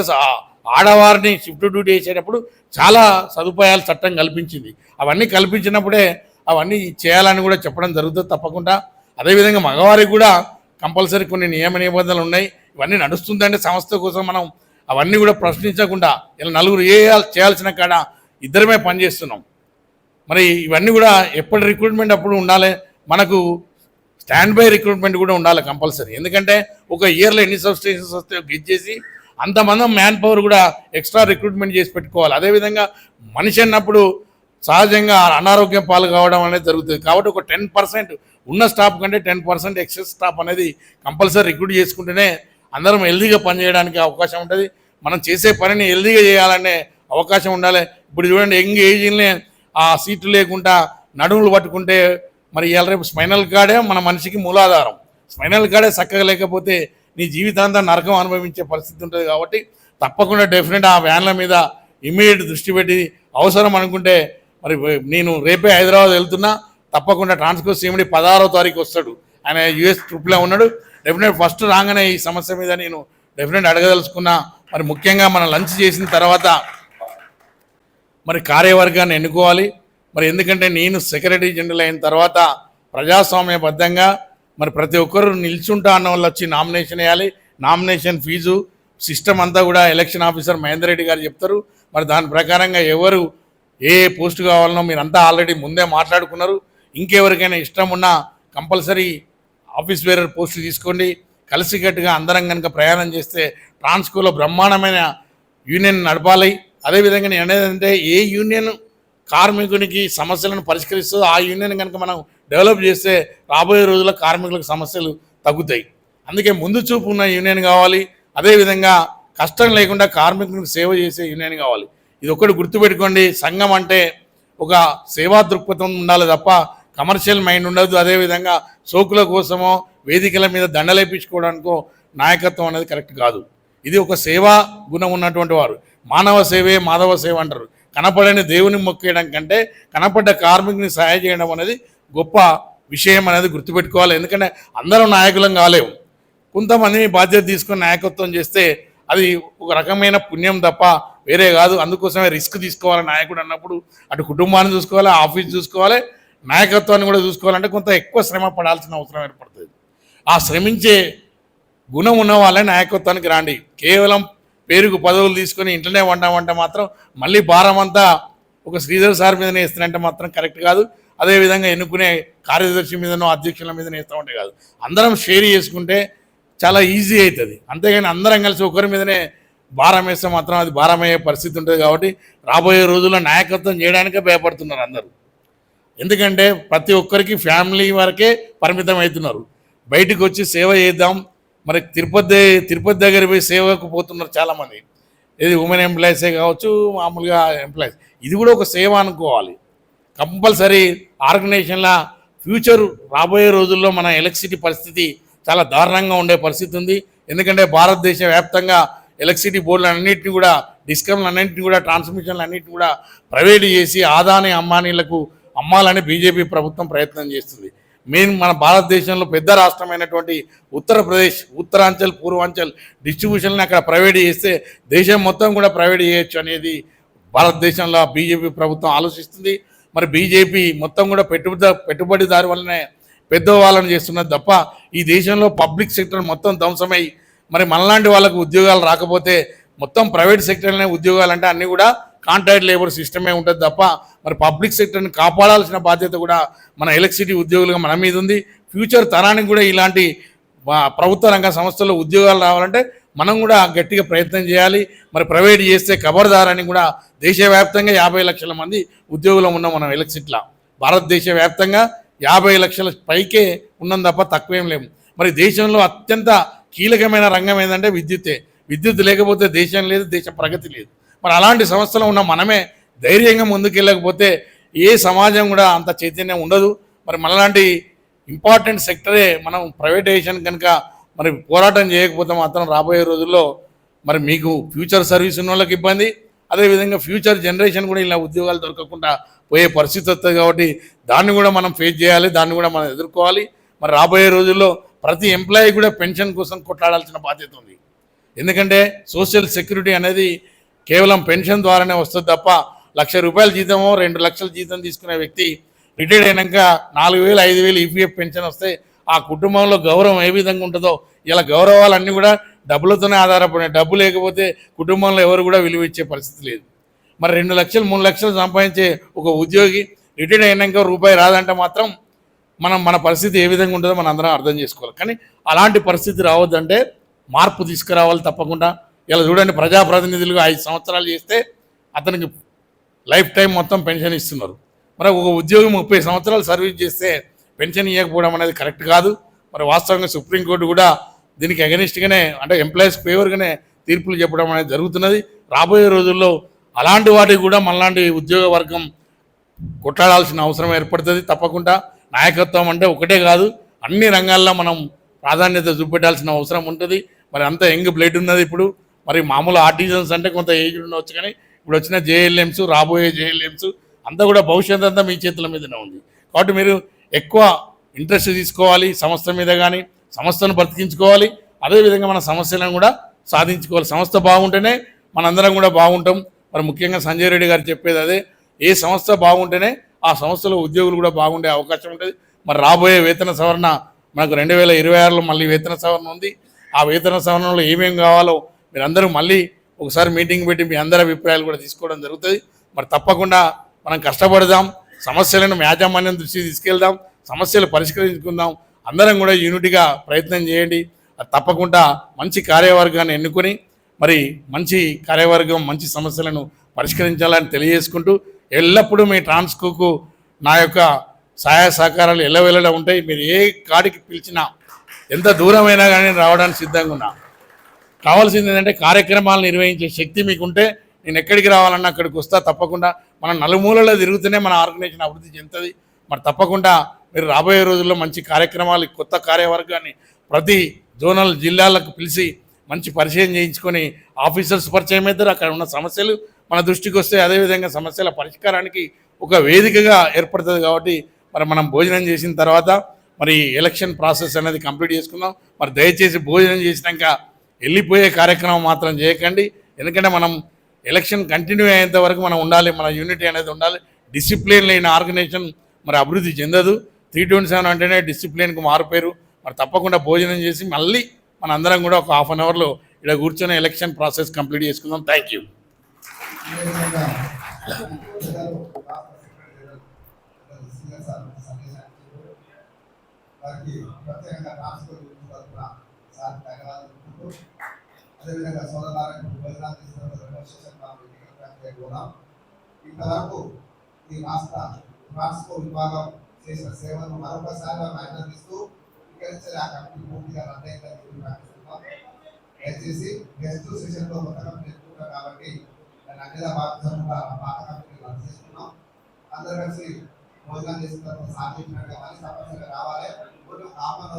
Speaker 1: ఆడవారిని షిఫ్ట్ డ్యూటీ చేసేటప్పుడు చాలా సదుపాయాలు చట్టం కల్పించింది. అవన్నీ కల్పించినప్పుడే అవన్నీ చేయాలని కూడా చెప్పడం జరుగుతుంది తప్పకుండా. అదేవిధంగా మగవారికి కూడా కంపల్సరీ కొన్ని నియమ నిబంధనలు ఉన్నాయి. ఇవన్నీ నడుస్తుందంటే సంస్థ కోసం మనం అవన్నీ కూడా ప్రశ్నించకుండా ఇలా నలుగురు ఏ చేయాల్సిన కాడ ఇద్దరమే పనిచేస్తున్నాం. మరి ఇవన్నీ కూడా ఎప్పటి రిక్రూట్మెంట్ అప్పుడు ఉండాలి? మనకు స్టాండ్ బై రిక్రూట్మెంట్ కూడా ఉండాలి కంపల్సరీ. ఎందుకంటే ఒక ఇయర్లో ఎన్ని సబ్స్టేషన్స్ వస్తాయో చేసి అంతమంది మ్యాన్ పవర్ కూడా ఎక్స్ట్రా రిక్రూట్మెంట్ చేసి పెట్టుకోవాలి. అదేవిధంగా మనిషి అన్నప్పుడు సహజంగా అనారోగ్యం పాలు కావడం అనేది జరుగుతుంది. కాబట్టి ఒక టెన్ పర్సెంట్ ఉన్న స్టాఫ్ కంటే టెన్ పర్సెంట్ ఎక్సెస్ స్టాఫ్ అనేది కంపల్సరీ రిక్రూట్ చేసుకుంటేనే అందరం హెల్దీగా పనిచేయడానికి అవకాశం ఉంటుంది. మనం చేసే పనిని హెల్దీగా చేయాలనే అవకాశం ఉండాలి. ఇప్పుడు చూడండి యంగ్ ఏజ్లోనే ఆ సీట్లు లేకుండా నడుములు పట్టుకుంటే మరి ఇవాళ రేపు స్పైనల్ కార్డే మన మనిషికి మూలాధారం. స్పైనల్ కార్డే చక్కగా లేకపోతే నీ జీవితాంతం నరకం అనుభవించే పరిస్థితి ఉంటుంది కాబట్టి తప్పకుండా డెఫినెట్ ఆ వ్యాన్ల మీద ఇమీడియట్ దృష్టి పెట్టి అవసరం అనుకుంటే మరి నేను రేపే హైదరాబాద్ వెళ్తున్నా తప్పకుండా ట్రాన్స్కో సీఎండి పదహారో తారీఖు వస్తాడు. ఆయన యుఎస్ ట్రిప్లో ఉన్నాడు. డెఫినెట్ ఫస్ట్ రాగానే ఈ సమస్య మీద నేను డెఫినెట్ అడగదలుచుకున్నా. మరి ముఖ్యంగా మనం లంచ్ చేసిన తర్వాత మరి కార్యవర్గాన్ని ఎన్నుకోవాలి. మరి ఎందుకంటే నేను సెక్రటరీ జనరల్ అయిన తర్వాత ప్రజాస్వామ్యబద్ధంగా మరి ప్రతి ఒక్కరు నిల్చుంటా అన్న వాళ్ళు వచ్చి నామినేషన్ వేయాలి. నామినేషన్ ఫీజు సిస్టమ్ అంతా కూడా ఎలక్షన్ ఆఫీసర్ మహేందర్ రెడ్డి గారు చెప్తారు. మరి దాని ప్రకారంగా ఎవరు ఏ ఏ పోస్ట్ కావాలనో మీరంతా ఆల్రెడీ ముందే మాట్లాడుకున్నారు. ఇంకెవరికైనా ఇష్టం ఉన్నా కంపల్సరీ ఆఫీస్ వేరర్ పోస్ట్ తీసుకోండి. కలిసికట్టుగా అందరం కనుక ప్రయాణం చేస్తే ట్రాన్స్కోలో బ్రహ్మాండమైన యూనియన్ నడపాలి. అదేవిధంగా నేను అనేది ఏ యూనియన్ కార్మికునికి సమస్యలను పరిష్కరిస్తుందో ఆ యూనియన్ కనుక మనం డెవలప్ చేస్తే రాబోయే రోజుల్లో కార్మికులకు సమస్యలు తగ్గుతాయి. అందుకే ముందు చూపు ఉన్న యూనియన్ కావాలి. అదేవిధంగా కష్టం లేకుండా కార్మికులకు సేవ చేసే యూనియన్ కావాలి. ఇది ఒకటి గుర్తుపెట్టుకోండి. సంఘం అంటే ఒక సేవా దృక్పథం ఉండాలి తప్ప కమర్షియల్ మైండ్ ఉండదు. అదేవిధంగా సోకుల కోసమో వేదికల మీద దండలేపించుకోవడానికో నాయకత్వం అనేది కరెక్ట్ కాదు. ఇది ఒక సేవా గుణం ఉన్నటువంటి వారు. మానవ సేవే మాధవ సేవ అంటారు. కనపడని దేవుని మొక్కేయడం కంటే కనపడ్డ కార్మికుని సహాయం చేయడం అనేది గొప్ప విషయం అనేది గుర్తుపెట్టుకోవాలి. ఎందుకంటే అందరం నాయకులం కాలేము కొంతమంది బాధ్యత తీసుకొని నాయకత్వం చేస్తే అది ఒక రకమైన పుణ్యం తప్ప వేరే కాదు. అందుకోసమే రిస్క్ తీసుకోవాలి నాయకుడు అన్నప్పుడు. అటు కుటుంబాన్ని చూసుకోవాలి ఆఫీస్ చూసుకోవాలి నాయకత్వాన్ని కూడా చూసుకోవాలంటే కొంత ఎక్కువ శ్రమ పడాల్సిన అవసరం ఏర్పడుతుంది. ఆ శ్రమించే గుణం ఉన్న వాళ్ళే నాయకత్వానికి రాండి. కేవలం పేరుకు పదవులు తీసుకొని ఇంట్లోనే వండామంటే మాత్రం మళ్ళీ భారం అంతా ఒక శ్రీధర్ సార్ మీదనే ఇస్తానంటే మాత్రం కరెక్ట్ కాదు. అదేవిధంగా ఎన్నుకునే కార్యదర్శి మీదనో అధ్యక్షుల మీదనే ఇస్తామంటే కాదు. అందరం షేర్ చేసుకుంటే చాలా ఈజీ అవుతుంది. అంతేగాని అందరం కలిసి ఒకరి మీదనే భారం వేస్తే మాత్రం అది భారం అయ్యే పరిస్థితి ఉంటుంది కాబట్టి రాబోయే రోజుల్లో నాయకత్వం చేయడానికే భయపడుతున్నారు అందరూ. ఎందుకంటే ప్రతి ఒక్కరికి ఫ్యామిలీ వరకే పరిమితం అవుతున్నారు. బయటకు వచ్చి సేవ చేద్దాం. మరి తిరుపతి తిరుపతి దగ్గర పోయి సేవకు పోతున్నారు చాలామంది. ఇది ఉమెన్ ఎంప్లాయీసే కావచ్చు మామూలుగా ఎంప్లాయీస్ ఇది కూడా ఒక సేవ అనుకోవాలి. కంపల్సరీ ఆర్గనైజేషన్ల ఫ్యూచర్ రాబోయే రోజుల్లో మన ఎలక్ట్రిసిటీ పరిస్థితి చాలా దారుణంగా ఉండే పరిస్థితి ఉంది. ఎందుకంటే భారతదేశ వ్యాప్తంగా ఎలక్ట్రిసిటీ బోర్డులు అన్నింటినీ కూడా డిస్కమ్లు అన్నింటినీ కూడా ట్రాన్స్మిషన్లు అన్నింటినీ కూడా ప్రైవేట్ చేసి ఆదాని అంబానీలకు అమ్మాలని బీజేపీ ప్రభుత్వం ప్రయత్నం చేస్తుంది. మెయిన్ మన భారతదేశంలో పెద్ద రాష్ట్రమైనటువంటి ఉత్తరప్రదేశ్ ఉత్తరాంచల్ పూర్వాంచల్ డిస్ట్రిబ్యూషన్ని అక్కడ ప్రైవేట్ చేస్తే దేశం మొత్తం కూడా ప్రైవేట్ చేయొచ్చు అనేది భారతదేశంలో బీజేపీ ప్రభుత్వం ఆలోచిస్తుంది. మరి బీజేపీ మొత్తం కూడా పెట్టుబడి పెట్టుబడిదారు వల్లనే పెద్దవాళ్ళని చేస్తున్నది తప్ప ఈ దేశంలో పబ్లిక్ సెక్టర్ మొత్తం ధ్వంసమై మరి మనలాంటి వాళ్ళకు ఉద్యోగాలు రాకపోతే మొత్తం ప్రైవేట్ సెక్టర్లోనే ఉద్యోగాలు అంటే అన్నీ కూడా కాంట్రాక్ట్ లేబర్ సిస్టమే ఉంటుంది తప్ప మరి పబ్లిక్ సెక్టర్ని కాపాడాల్సిన బాధ్యత కూడా మన ఎలక్ట్రిసిటీ ఉద్యోగులుగా మన మీద ఉంది. ఫ్యూచర్ తరానికి కూడా ఇలాంటి ప్రభుత్వ రంగ సంస్థల్లో ఉద్యోగాలు రావాలంటే మనం కూడా గట్టిగా ప్రయత్నం చేయాలి. మరి ప్రైవేట్ చేస్తే కబర్దారని కూడా దేశవ్యాప్తంగా యాభై లక్షల మంది ఉద్యోగులు ఉన్నాం మనం ఎలక్ట్రిసిటీలో భారతదేశ వ్యాప్తంగా యాభై లక్షల పైకే ఉన్నాం తప్ప తక్కువేం లేము మరి దేశంలో అత్యంత కీలకమైన రంగం ఏంటంటే విద్యుత్తే విద్యుత్ లేకపోతే దేశం లేదు దేశ ప్రగతి లేదు. మరి అలాంటి సంస్థలో ఉన్న మనమే ధైర్యంగా ముందుకెళ్ళకపోతే ఏ సమాజం కూడా అంత చైతన్యం ఉండదు. మరి మనలాంటి ఇంపార్టెంట్ సెక్టరే మనం ప్రైవేటైజేషన్ కనుక మరి పోరాటం చేయకపోతే మాత్రం రాబోయే రోజుల్లో మరి మీకు ఫ్యూచర్ సర్వీస్ ఉన్న వాళ్ళకి ఇబ్బంది. అదేవిధంగా ఫ్యూచర్ జనరేషన్ కూడా ఇలా ఉద్యోగాలు దొరకకుండా పోయే పరిస్థితి వస్తుంది కాబట్టి దాన్ని కూడా మనం ఫేస్ చేయాలి దాన్ని కూడా మనం ఎదుర్కోవాలి. మరి రాబోయే రోజుల్లో ప్రతి ఎంప్లాయీ కూడా పెన్షన్ కోసం కొట్లాడాల్సిన బాధ్యత ఉంది. ఎందుకంటే సోషల్ సెక్యూరిటీ అనేది కేవలం పెన్షన్ ద్వారానే వస్తుంది తప్ప లక్ష రూపాయల జీతమో రెండు లక్షల జీతం తీసుకునే వ్యక్తి రిటైర్డ్ అయినాక నాలుగు వేలు ఐదు వేలు ఈపీఎఫ్ పెన్షన్ వస్తే ఆ కుటుంబంలో గౌరవం ఏ విధంగా ఉంటుందో ఇలా గౌరవాలన్నీ కూడా డబ్బులతోనే ఆధారపడినాయి. డబ్బు లేకపోతే కుటుంబంలో ఎవరు కూడా విలువ ఇచ్చే పరిస్థితి లేదు. మరి రెండు లక్షలు మూడు లక్షలు సంపాదించే ఒక ఉద్యోగి రిటైర్డ్ అయినాక రూపాయి రాదంటే మాత్రం మనం మన పరిస్థితి ఏ విధంగా ఉంటుందో మనం అందరం అర్థం చేసుకోవాలి. కానీ అలాంటి పరిస్థితి రావద్దంటే మార్పు తీసుకురావాలి తప్పకుండా. ఇలా చూడండి ప్రజాప్రతినిధులుగా ఐదు సంవత్సరాలు చేస్తే అతనికి లైఫ్ టైం మొత్తం పెన్షన్ ఇస్తున్నారు. మరి ఒక ఉద్యోగి ముప్పై సంవత్సరాలు సర్వీస్ చేస్తే పెన్షన్ ఇవ్వకపోవడం అనేది కరెక్ట్ కాదు. మరి వాస్తవంగా సుప్రీంకోర్టు కూడా దీనికి అగెనిస్ట్గానే అంటే ఎంప్లాయీస్ ఫేవర్గానే తీర్పులు చెప్పడం అనేది జరుగుతున్నది. రాబోయే రోజుల్లో అలాంటి వాటికి కూడా మనలాంటి ఉద్యోగ వర్గం కొట్లాడాల్సిన అవసరం ఏర్పడుతుంది తప్పకుండా. నాయకత్వం అంటే ఒకటే కాదు అన్ని రంగాల్లో మనం ప్రాధాన్యత చూపెట్టాల్సిన అవసరం ఉంటుంది. మరి అంత యంగ్ బ్లడ్ ఉన్నది ఇప్పుడు. మరి మామూలు ఆర్టిజన్స్ అంటే కొంత ఏజ్ ఉండవచ్చు కానీ ఇప్పుడు వచ్చిన జేఎల్ఎంస్ రాబోయే జేఎల్ఎంస్ అంతా కూడా భవిష్యత్ అంతా మీ చేతుల మీదనే ఉంది. కాబట్టి మీరు ఎక్కువ ఇంట్రెస్ట్ తీసుకోవాలి సంస్థ మీద కానీ సంస్థను బ్రతికించుకోవాలి. అదేవిధంగా మన సమస్యలను కూడా సాధించుకోవాలి. సంస్థ బాగుంటేనే మనందరం కూడా బాగుంటాం. మరి ముఖ్యంగా సంజయ్ రెడ్డి గారు చెప్పేది అదే ఏ సంస్థ బాగుంటేనే ఆ సంస్థలో ఉద్యోగులు కూడా బాగుండే అవకాశం ఉంటుంది. మరి రాబోయే వేతన సవరణ మనకు రెండు వేల ఇరవై ఆరులో మళ్ళీ వేతన సవరణ ఉంది. ఆ వేతన సవరణలో ఏమేమి కావాలో మీరందరూ మళ్ళీ ఒకసారి మీటింగ్ పెట్టి మీ అందరి అభిప్రాయాలు కూడా తీసుకోవడం జరుగుతుంది. మరి తప్పకుండా మనం కష్టపడదాం సమస్యలను యాజమాన్యం దృష్టికి తీసుకెళ్దాం సమస్యలు పరిష్కరించుకుందాం. అందరం కూడా యూనిట్గా ప్రయత్నం చేయండి. తప్పకుండా మంచి కార్యవర్గాన్ని ఎన్నుకొని మరి మంచి కార్యవర్గం మంచి సమస్యలను పరిష్కరించాలని తెలియజేసుకుంటూ ఎల్లప్పుడూ మీ ట్రాన్స్కోకు నా యొక్క సహాయ సహకారాలు ఎల్లవెల్లలా ఉంటాయి. మీరు ఏ కాడికి పిలిచినా ఎంత దూరమైనా కానీ రావడానికి సిద్ధంగా ఉన్నా. కావాల్సింది ఏంటంటే కార్యక్రమాలు నిర్వహించే శక్తి మీకుంటే నేను ఎక్కడికి రావాలన్నా అక్కడికి వస్తా తప్పకుండా. మనం నలుమూలలో తిరుగుతూనే మన ఆర్గనైజేషన్ అభివృద్ధి చెందుతుంది. మరి తప్పకుండా మీరు రాబోయే రోజుల్లో మంచి కార్యక్రమాలు కొత్త కార్యవర్గాన్ని ప్రతి జోనల్ జిల్లాలకు పిలిచి మంచి పరిచయం చేయించుకొని ఆఫీసర్స్ పరిచయం అవుతారు అక్కడ ఉన్న సమస్యలు మన దృష్టికి వస్తే అదేవిధంగా సమస్యల పరిష్కారానికి ఒక వేదికగా ఏర్పడుతుంది కాబట్టి మరి మనం భోజనం చేసిన తర్వాత మరి ఎలక్షన్ ప్రాసెస్ అనేది కంప్లీట్ చేసుకుందాం. మరి దయచేసి భోజనం చేసినాక వెళ్ళిపోయే కార్యక్రమం మాత్రం చేయకండి. ఎందుకంటే మనం ఎలక్షన్ కంటిన్యూ అయ్యేంత వరకు మనం ఉండాలి. మన యూనిటీ అనేది ఉండాలి. డిసిప్లిన్ లేని ఆర్గనైజేషన్ మరి అభివృద్ధి చెందదు. త్రీ ట్వంటీ సెవెన్ అంటేనే డిసిప్లిన్కు మారిపోయారు మరి తప్పకుండా భోజనం చేసి మళ్ళీ మన అందరం కూడా ఒక హాఫ్ అన్ అవర్లో ఇక్కడ కూర్చొని ఎలక్షన్ ప్రాసెస్ కంప్లీట్ చేసుకుందాం. Thank you.
Speaker 2: వారికి ప్రత్యేకంగా సార్ అదేవిధంగా సోదరులకు కూడా ఇంతవరకు ఈ రాష్ట్ర విభాగం చేసిన సేవలను మరొకసారి అభినందిస్తూ నుంచి ఆ కమిటీ పూర్తిగా రద్దయిందని దయచేసి గెస్ట్ సెషన్ కొత్త కమిటీ ఎత్తుకుంటాం కాబట్టి దాన్ని బాధ్యతగా పాత కమిటీ రద్దు చేస్తున్నాం. అందరూ కలిసి భోజనం చేసిన తర్వాత సాధించినట్టుగా మళ్ళీ తప్పనిసరిగా రావాలి. భోజనం కామన్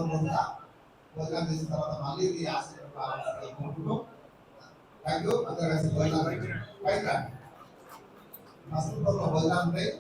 Speaker 2: భోజనం చేసిన తర్వాత మళ్ళీ ఇది ఆశ్రయం ప్రారంభించాలి కోరుకుంటూ థ్యాంక్ యూ అందరూ కలిసి భోజనాలు పైకి